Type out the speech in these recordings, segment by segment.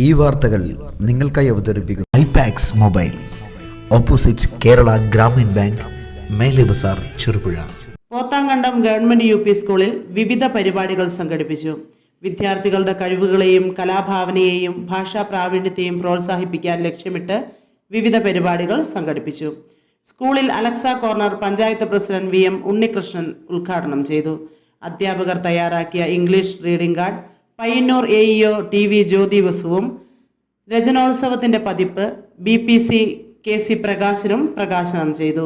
ഈ വാർത്തകൾ നിങ്ങൾക്കായി അവതരിപ്പിക്കുന്നു Ipax mobile. Opposite Kerala Gramin bank Mele Bazar Cherupuzha. Pothankandam government U P സ്കൂളിൽ വിവിധ പരിപാടികൾ സംഘടിപ്പിച്ചു. വിദ്യാർത്ഥികളുടെ കഴിവുകളെയും കലാഭാവനയെയും ഭാഷാ പ്രാവീണ്യത്തെയും പ്രോത്സാഹിപ്പിക്കാൻ ലക്ഷ്യമിട്ട് വിവിധ പരിപാടികൾ സംഘടിപ്പിച്ചു. സ്കൂളിൽ Alexa corner panchayat president V M Unnikrishnan ഉദ്ഘാടനം ചെയ്തു. അധ്യാപകർ തയ്യാറാക്കിയ English reading card Payyanur A EO T V Jyothi വസുവും രചനോത്സവത്തിന്റെ പതിപ്പ് B P C K C പ്രകാശനും പ്രകാശനം ചെയ്തു.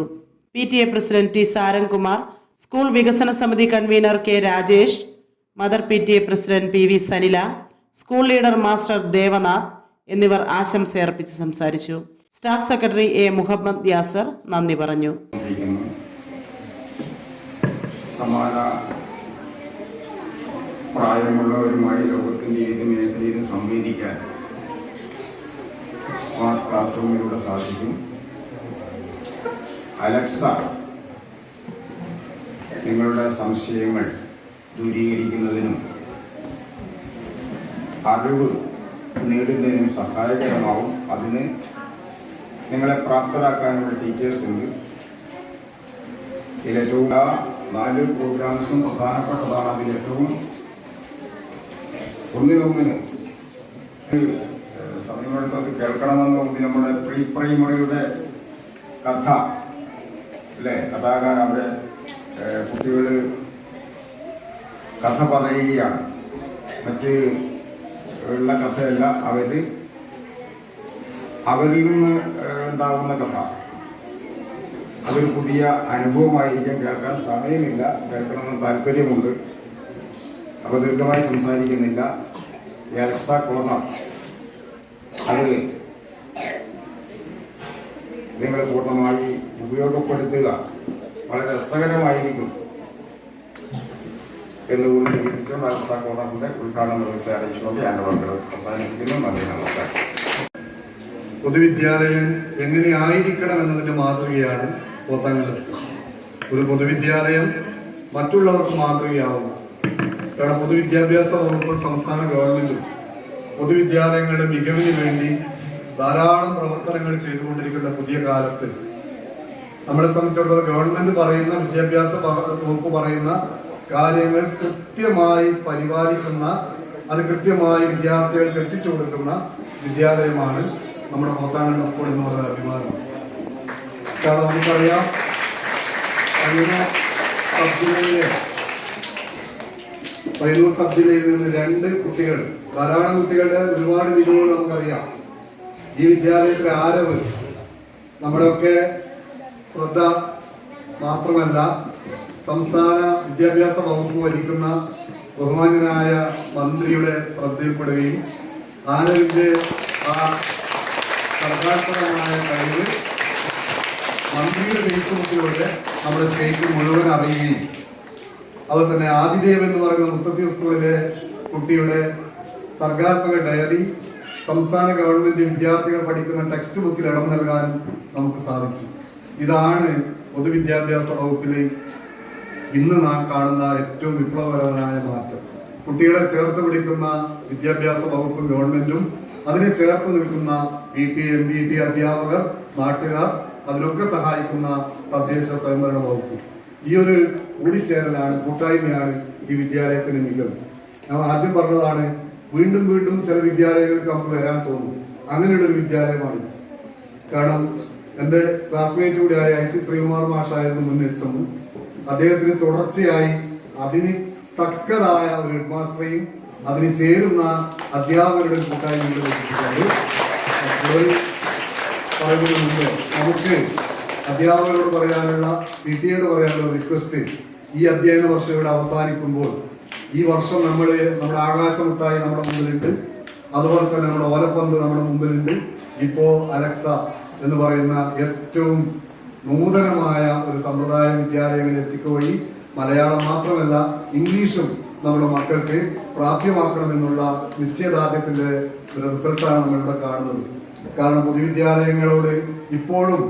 P T A president T Saramkumar school വികസന സമിതി convener K Rajesh mother P T A president P V Sanila school leader master Devanath എന്നിവർ ആശംസയർപ്പിച്ച് സംസാരിച്ചു. Staff secretary A Muhammed Yasar നന്ദി പറഞ്ഞു. സമാന പ്രായമുള്ളവരുമായി ലോകത്തിന്റെ ഏത് മേഖലയിലും സംവേദിക്കാൻ സ്മാർട്ട് ക്ലാസ് റൂമിലൂടെ സാധിക്കും. അലക്സ നിങ്ങളുടെ സംശയങ്ങൾ ദൂരീകരിക്കുന്നതിനും അറിവ് നേടുന്നതിനും സഹായകരമാവും. അതിന് നിങ്ങളെ പ്രാപ്തരാക്കാനുള്ള ടീച്ചേഴ്സ് ഉണ്ട്. ആ നാല് പ്രോഗ്രാംസും പ്രധാനപ്പെട്ടതാണ്. അതിലേറ്റവും ഒന്നിനൊന്നിന്. സമയമെടുത്തത് കേൾക്കണമെന്ന് തോന്നി നമ്മുടെ പ്രീ പ്രൈമറിയുടെ കഥ അല്ലേ? കഥാകാരൻ അവിടെ കുട്ടികൾ കഥ പറയുകയാണ്. മറ്റ് ഉള്ള കഥയല്ല അവർ അവരിൽ നിന്ന് ഉണ്ടാകുന്ന കഥ. അതൊരു പുതിയ അനുഭവമായിരിക്കും. കേൾക്കാൻ സമയമില്ല. കേൾക്കണമെന്ന് താല്പര്യമുണ്ട്. അപ്പോൾ ദീർഘമായി സംസാരിക്കുന്നില്ല. Elsa corner. അത് നിങ്ങൾ പൂർണമായി ഉപയോഗപ്പെടുത്തുക വളരെ രസകരമായിരിക്കും എന്നുകൂടി സൂചിപ്പിച്ചുകൊണ്ട് അൽസ കോർണറിന്റെ ഉദ്ഘാടനം അറിയിച്ചുകൊണ്ട് ഞാൻ വാക്കുകൾ അവസാനിപ്പിക്കുന്നു. നന്ദി നമസ്കാരം. പൊതുവിദ്യാലയം എങ്ങനെയായിരിക്കണം എന്നതിന്റെ മാതൃകയാണ് പോത്താങ്കൽ സ്കൂൾ ഒരു പൊതുവിദ്യാലയം മറ്റുള്ളവർക്ക് മാതൃകയാവുക. കാരണം പൊതുവിദ്യാഭ്യാസ വകുപ്പ് സംസ്ഥാന ഗവൺമെന്റും പൊതുവിദ്യാലയങ്ങളുടെ മികവിന് വേണ്ടി ധാരാളം പ്രവർത്തനങ്ങൾ ചെയ്തുകൊണ്ടിരിക്കുന്ന പുതിയ കാലത്ത് നമ്മളെ സംബന്ധിച്ചിടത്തോളം ഗവൺമെന്റ് പറയുന്ന വിദ്യാഭ്യാസ വകുപ്പ് പറയുന്ന കാര്യങ്ങൾ കൃത്യമായി പരിപാലിക്കുന്ന അത് കൃത്യമായി വിദ്യാർത്ഥികൾക്ക് എത്തിച്ചു കൊടുക്കുന്ന വിദ്യാലയമാണ് നമ്മുടെ പോത്താങ്കണ്ട സ്കൂൾ എന്ന് പറയുന്ന അഭിമാനം. കാരണം നമുക്കറിയാം അങ്ങനെ പയ്യന്നൂർ സബ് ജില്ലയിൽ നിന്ന് രണ്ട് കുട്ടികൾ ധാരാളം കുട്ടികളുടെ ഒരുപാട് വിധങ്ങൾ നമുക്കറിയാം. ഈ വിദ്യാലയത്തിലെ ആരവ് നമ്മുടെയൊക്കെ ശ്രദ്ധ മാത്രമല്ല സംസ്ഥാന വിദ്യാഭ്യാസ വകുപ്പ് ഭരിക്കുന്ന ബഹുമാന്യനായ മന്ത്രിയുടെ ശ്രദ്ധയിൽപ്പെടുകയും ആരവിന്റെ ആ സർഗാത്മകമായ കഴിവ് മന്ത്രിയുടെ ഫേസ്ബുക്കിലൂടെ നമ്മുടെ സ്റ്റേറ്റ് മുഴുവൻ അറിയുകയും അതുപോലെ തന്നെ ആദിദേവ് എന്ന് പറയുന്ന മുത്തത്തി സ്കൂളിലെ കുട്ടിയുടെ സർഗാത്മക ഡയറി സംസ്ഥാന ഗവൺമെന്റ് വിദ്യാർത്ഥികൾ പഠിക്കുന്ന ടെക്സ്റ്റ് ബുക്കിൽ ഇടം നൽകാനും നമുക്ക് സാധിച്ചു. ഇതാണ് പൊതുവിദ്യാഭ്യാസ വകുപ്പിലെ ഇന്ന് നാം കാണുന്ന ഏറ്റവും വിപ്ലവകരമായ മാറ്റം. കുട്ടികളെ ചേർത്ത് പിടിക്കുന്ന വിദ്യാഭ്യാസ വകുപ്പും ഗവൺമെന്റും അതിനെ ചേർത്ത് നിൽക്കുന്ന P T M P T അധ്യാപകർ നാട്ടുകാർ അതിനൊക്കെ സഹായിക്കുന്ന തദ്ദേശ സ്വയംഭരണ വകുപ്പ്. ഈ ഒരു കൂടിച്ചേരലാണ് കൂട്ടായ്മയാണ് ഈ വിദ്യാലയത്തിന് മികവ്. ഞാൻ ആദ്യം പറഞ്ഞതാണ് വീണ്ടും വീണ്ടും ചില വിദ്യാലയങ്ങൾക്ക് നമുക്ക് വരാൻ തോന്നും. അങ്ങനെയുള്ള ഒരു വിദ്യാലയമാണ്. കാരണം എന്റെ ക്ലാസ്മേറ്റ് കൂടിയായ ഐ സി ശ്രീകുമാർ മാഷായിരുന്നു മുൻ എച്ച് എം അദ്ദേഹത്തിന് തുടർച്ചയായി അതിന് തക്കതായ ഒരു ഹെഡ് മാസ്റ്ററെയും അതിന് ചേരുന്ന അധ്യാപകരുടെ കൂട്ടായ്മ നമുക്ക് അധ്യാപകരോട് പറയാനുള്ള പി ടി എയോട് പറയാനുള്ള റിക്വസ്റ്റ് ഈ അധ്യയന വർഷം ഇവിടെ അവസാനിക്കുമ്പോൾ ഈ വർഷം നമ്മൾ നമ്മുടെ ആകാശമുട്ടായി നമ്മുടെ മുമ്പിലുണ്ട്. അതുപോലെ തന്നെ നമ്മുടെ ഓലപ്പന്ത് നമ്മുടെ മുമ്പിലുണ്ട്. ഇപ്പോ അലക്സ എന്ന് പറയുന്ന ഏറ്റവും നൂതനമായ ഒരു സമ്പ്രദായ വിദ്യാലയങ്ങളിൽ എത്തിക്കുവഴി മലയാളം മാത്രമല്ല ഇംഗ്ലീഷും നമ്മുടെ മക്കൾക്ക് പ്രാപ്യമാക്കണമെന്നുള്ള നിശ്ചയദാർഢ്യത്തിന്റെ ഒരു റിസൾട്ടാണ് നമ്മളിവിടെ കാണുന്നത്. കാരണം പൊതുവിദ്യാലയങ്ങളോട് ഇപ്പോഴും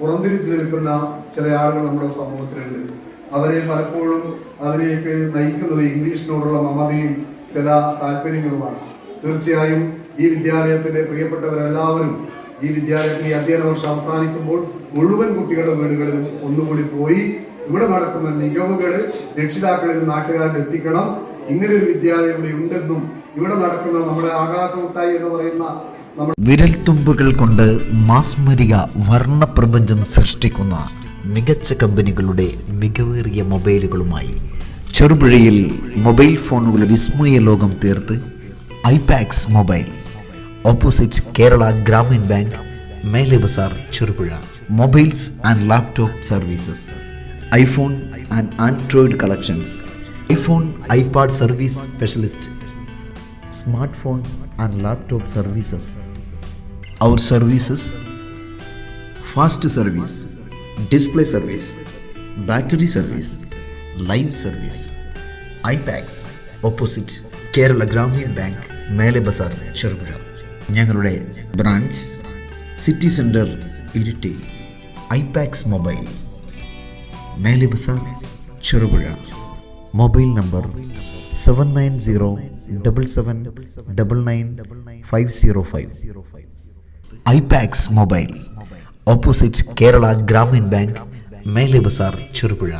പുറംതിരിച്ചു നിൽക്കുന്ന ചില ആളുകൾ നമ്മുടെ സമൂഹത്തിലുണ്ട്. അവരെ പലപ്പോഴും അതിലേക്ക് നയിക്കുന്നത് ഇംഗ്ലീഷിനോടുള്ള മമതയും ചില താല്പര്യങ്ങളുമാണ്. തീർച്ചയായും ഈ വിദ്യാലയത്തിന്റെ പ്രിയപ്പെട്ടവരെല്ലാവരും ഈ വിദ്യാലയത്തിൽ ഈ അധ്യയന വർഷം അവസാനിക്കുമ്പോൾ മുഴുവൻ കുട്ടികളുടെ വീടുകളിലും ഒന്നുകൂടി പോയി ഇവിടെ നടക്കുന്ന മികവുകൾ രക്ഷിതാക്കളിലും നാട്ടുകാരിൽ എത്തിക്കണം. ഇങ്ങനെ ഒരു വിദ്യാലയം ഇവിടെ ഉണ്ടെന്നും ഇവിടെ നടക്കുന്ന നമ്മുടെ ആകാശമുട്ടായി എന്ന് പറയുന്ന വിരൽത്തുമ്പുകൾ കൊണ്ട് മാസ്മരിക വർണപ്രപഞ്ചം സൃഷ്ടിക്കുന്ന മികച്ച കമ്പനികളുടെ മികവേറിയ മൊബൈലുകളുമായി. ചെറുപുഴയിൽ മൊബൈൽ ഫോണുകളുടെ വിസ്മയ ലോകം തീർത്ത് iPax mobile. Opposite Kerala Gramin bank മേലെ Bazar Cherupuzha. Mobiles and laptop services. IPhone and Android collections. IPhone iPad service specialist. Smart phone and laptop services. Our services fast service, display service battery service live service iPax opposite Kerala Gramin bank മേലെ ബസാർ ചെറുപുഴ. ഞങ്ങളുടെ branch city centre Iritty iPax mobile മേലെ Bazar Cherupuzha. Mobile number seven nine zero double seven double nine five zero five. IPax mobile. Opposite Kerala Gramin bank മേലെ ബസാർ ചെറുപുഴ.